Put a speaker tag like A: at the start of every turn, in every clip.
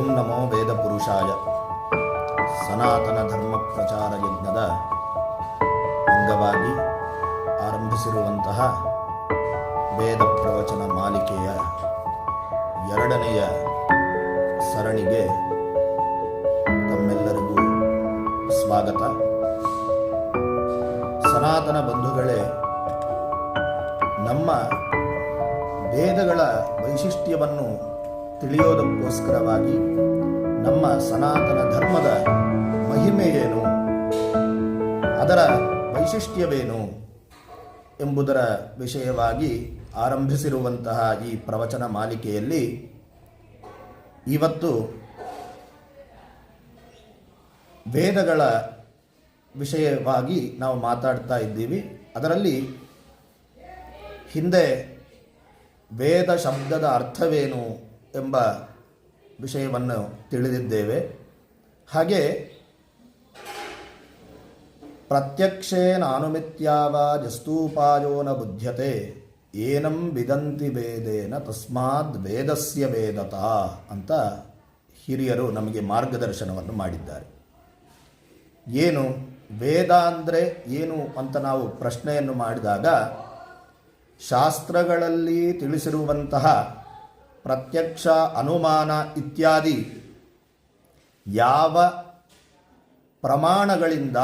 A: ಓಂ ನಮೋ ವೇದ ಪುರುಷಾಯ ಸನಾತನ ಧರ್ಮ ಪ್ರಚಾರ ಯಜ್ಞದ ಅಂಗವಾಗಿ ಆರಂಭಿಸಿರುವಂತಹ ವೇದ ಪ್ರವಚನ ಮಾಲಿಕೆಯ ಎರಡನೆಯ ಸರಣಿಗೆ ತಮ್ಮೆಲ್ಲರಿಗೂ ಸ್ವಾಗತ. ಸನಾತನ ಬಂಧುಗಳೇ, ನಮ್ಮ ವೇದಗಳ ವೈಶಿಷ್ಟ್ಯವನ್ನು ತಿಳಿಯೋದಕ್ಕೋಸ್ಕರವಾಗಿ ನಮ್ಮ ಸನಾತನ ಧರ್ಮದ ಮಹಿಮೆ ಏನು ಅದರ ವೈಶಿಷ್ಟ್ಯವೇನು? ಎಂಬುದರ ವಿಷಯವಾಗಿ ಆರಂಭಿಸಿರುವಂತಹ ಈ ಪ್ರವಚನ ಮಾಲಿಕೆಯಲ್ಲಿ ಇವತ್ತು ವೇದಗಳ ವಿಷಯವಾಗಿ ನಾವು ಮಾತಾಡ್ತಾ ಇದ್ದೀವಿ. ಅದರಲ್ಲಿ ಹಿಂದೆ ವೇದ ಶಬ್ದದ ಅರ್ಥವೇನು? ಎಂಬ ವಿಷಯವನ್ನು ತಿಳಿದಿದ್ದೇವೆ. ಹಾಗೆ ಪ್ರತ್ಯಕ್ಷೇನಾನುಮಿತ್ಯಾವ ಜಸ್ತೂಪಾಯೋ ನ ಬುಧ್ಯತೆ ಏನಂ ವಿದಂತಿ ವೇದೇನ ತಸ್ಮಾದ್ ವೇದಸ್ಯ ವೇದತ ಅಂತ ಹಿರಿಯರು ನಮಗೆ ಮಾರ್ಗದರ್ಶನವನ್ನು ಮಾಡಿದ್ದಾರೆ. ಏನು ವೇದ ಅಂದರೆ ಏನು ಅಂತ ನಾವು ಪ್ರಶ್ನೆಯನ್ನು ಮಾಡಿದಾಗ ಶಾಸ್ತ್ರಗಳಲ್ಲಿ ತಿಳಿಸಿರುವಂತಹ ಪ್ರತ್ಯಕ್ಷ ಅನುಮಾನ ಇತ್ಯಾದಿ ಯಾವ ಪ್ರಮಾಣಗಳಿಂದ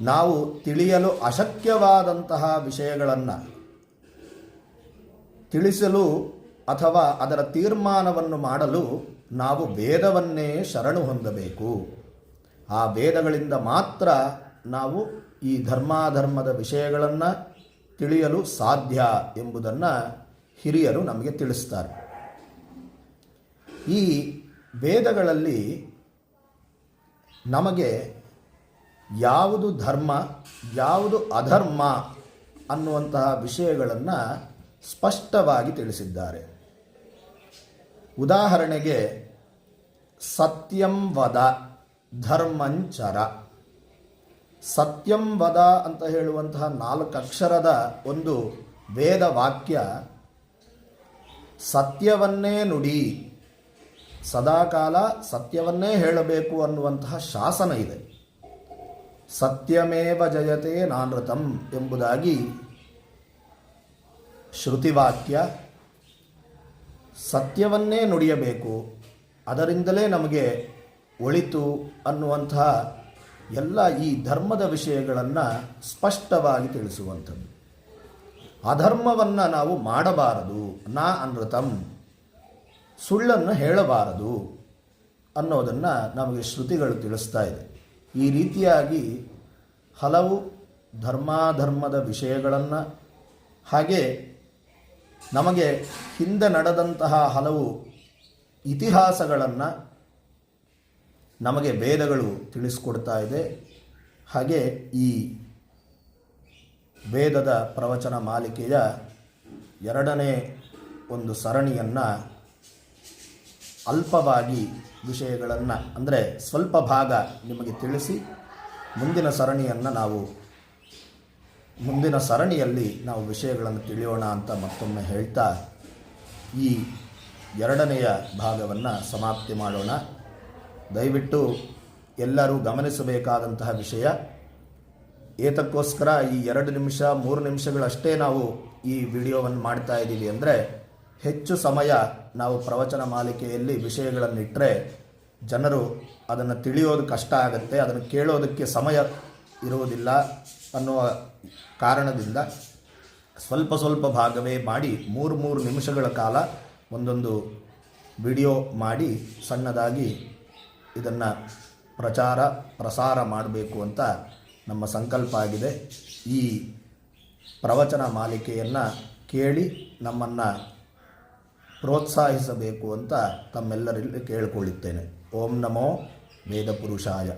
A: ನಾವು ತಿಳಿಯಲು ಅಶಕ್ಯವಾದಂತಹ ವಿಷಯಗಳನ್ನು ತಿಳಿಸಲು ಅಥವಾ ಅದರ ತೀರ್ಮಾನವನ್ನು ಮಾಡಲು ನಾವು ವೇದವನ್ನೇ ಶರಣು ಹೊಂದಬೇಕು. ಆ ವೇದಗಳಿಂದ ಮಾತ್ರ ನಾವು ಈ ಧರ್ಮಾಧರ್ಮದ ವಿಷಯಗಳನ್ನು ತಿಳಿಯಲು ಸಾಧ್ಯ ಎಂಬುದನ್ನು ಹಿರಿಯರು ನಮಗೆ ತಿಳಿಸ್ತಾರೆ. ಈ ವೇದಗಳಲ್ಲಿ ನಮಗೆ ಯಾವುದು ಧರ್ಮ, ಯಾವುದು ಅಧರ್ಮ ಅನ್ನುವಂತಹ ವಿಷಯಗಳನ್ನು ಸ್ಪಷ್ಟವಾಗಿ ತಿಳಿಸಿದ್ದಾರೆ. ಉದಾಹರಣೆಗೆ, ಸತ್ಯಂ ವದ ಧರ್ಮಂಚರ ಸತ್ಯಂ ವದ ಅಂತ ಹೇಳುವಂತಹ ನಾಲ್ಕು ಅಕ್ಷರದ ಒಂದು ವೇದ ವಾಕ್ಯ ಸತ್ಯವನ್ನೇ ನುಡಿ, ಸದಾಕಾಲ ಸತ್ಯವನ್ನೇ ಹೇಳಬೇಕು ಅನ್ನುವಂತಹ ಶಾಸನ ಇದೆ. ಸತ್ಯಮೇವ ಜಯತೆ ನಾನೃತಂ ಎಂಬುದಾಗಿ ಶ್ರುತಿವಾಕ್ಯ, ಸತ್ಯವನ್ನೇ ನುಡಿಯಬೇಕು, ಅದರಿಂದಲೇ ನಮಗೆ ಒಳಿತು ಅನ್ನುವಂತಹ ಎಲ್ಲ ಈ ಧರ್ಮದ ವಿಷಯಗಳನ್ನು ಸ್ಪಷ್ಟವಾಗಿ ತಿಳಿಸುವಂಥದ್ದು. ಅಧರ್ಮವನ್ನು ನಾವು ಮಾಡಬಾರದು. ನಾ ಅನೃತಂ ಸುಳ್ಳನ್ನು ಹೇಳಬಾರದು ಅನ್ನೋದನ್ನು ನಮಗೆ ಶ್ರುತಿಗಳು ತಿಳಿಸ್ತಾ ಇದೆ. ಈ ರೀತಿಯಾಗಿ ಹಲವು ಧರ್ಮಾಧರ್ಮದ ವಿಷಯಗಳನ್ನು ಹಾಗೆ ನಮಗೆ ಹಿಂದೆ ನಡೆದಂತಹ ಹಲವು ಇತಿಹಾಸಗಳನ್ನು ನಮಗೆ ಭೇದಗಳು ತಿಳಿಸ್ಕೊಡ್ತಾ ಇದೆ. ಹಾಗೆ ಈ ವೇದದ ಪ್ರವಚನ ಮಾಲಿಕೆಯ ಎರಡನೇ ಒಂದು ಸರಣಿಯನ್ನು ಅಲ್ಪವಾಗಿ ವಿಷಯಗಳನ್ನು, ಅಂದರೆ ಸ್ವಲ್ಪ ಭಾಗ ನಿಮಗೆ ತಿಳಿಸಿ ಮುಂದಿನ ಸರಣಿಯನ್ನು ನಾವು, ಮುಂದಿನ ಸರಣಿಯಲ್ಲಿ ನಾವು ವಿಷಯಗಳನ್ನು ತಿಳಿಯೋಣ ಅಂತ ಮತ್ತೊಮ್ಮೆ ಹೇಳ್ತಾ ಈ ಎರಡನೆಯ ಭಾಗವನ್ನು ಸಮಾಪ್ತಿ ಮಾಡೋಣ. ದಯವಿಟ್ಟು ಎಲ್ಲರೂ ಗಮನಿಸಬೇಕಾದಂತಹ ವಿಷಯ ಏತಕ್ಕೋಸ್ಕರ ಈ ಎರಡು ನಿಮಿಷ, ಮೂರು ನಿಮಿಷಗಳಷ್ಟೇ ನಾವು ಈ ವಿಡಿಯೋವನ್ನು ಮಾಡ್ತಾ ಇದ್ದೀವಿ ಅಂದರೆ ಹೆಚ್ಚು ಸಮಯ ನಾವು ಪ್ರವಚನ ಮಾಲಿಕೆಯಲ್ಲಿ ವಿಷಯಗಳನ್ನಿಟ್ಟರೆ ಜನರು ಅದನ್ನು ತಿಳಿಯೋದು ಕಷ್ಟ ಆಗುತ್ತೆ, ಅದನ್ನು ಕೇಳೋದಕ್ಕೆ ಸಮಯ ಇರುವುದಿಲ್ಲ ಅನ್ನುವ ಕಾರಣದಿಂದ ಸ್ವಲ್ಪ ಸ್ವಲ್ಪ ಭಾಗವೇ ಮಾಡಿ ಮೂರು ಮೂರು ನಿಮಿಷಗಳ ಕಾಲ ಒಂದೊಂದು ವಿಡಿಯೋ ಮಾಡಿ ಸಣ್ಣದಾಗಿ ಇದನ್ನು ಪ್ರಚಾರ ಪ್ರಸಾರ ಮಾಡಬೇಕು ಅಂತ ನಮ್ಮ ಸಂಕಲ್ಪ ಆಗಿದೆ. ಈ ಪ್ರವಚನ ಮಾಲಿಕೆಯನ್ನು ಕೇಳಿ ನಮ್ಮನ್ನು ಪ್ರೋತ್ಸಾಹಿಸಬೇಕು ಅಂತ ತಮ್ಮೆಲ್ಲರಲ್ಲಿ ಕೇಳಿಕೊಳ್ಳುತ್ತೇನೆ. ಓಂ ನಮೋ ವೇದಪುರುಷಾಯ.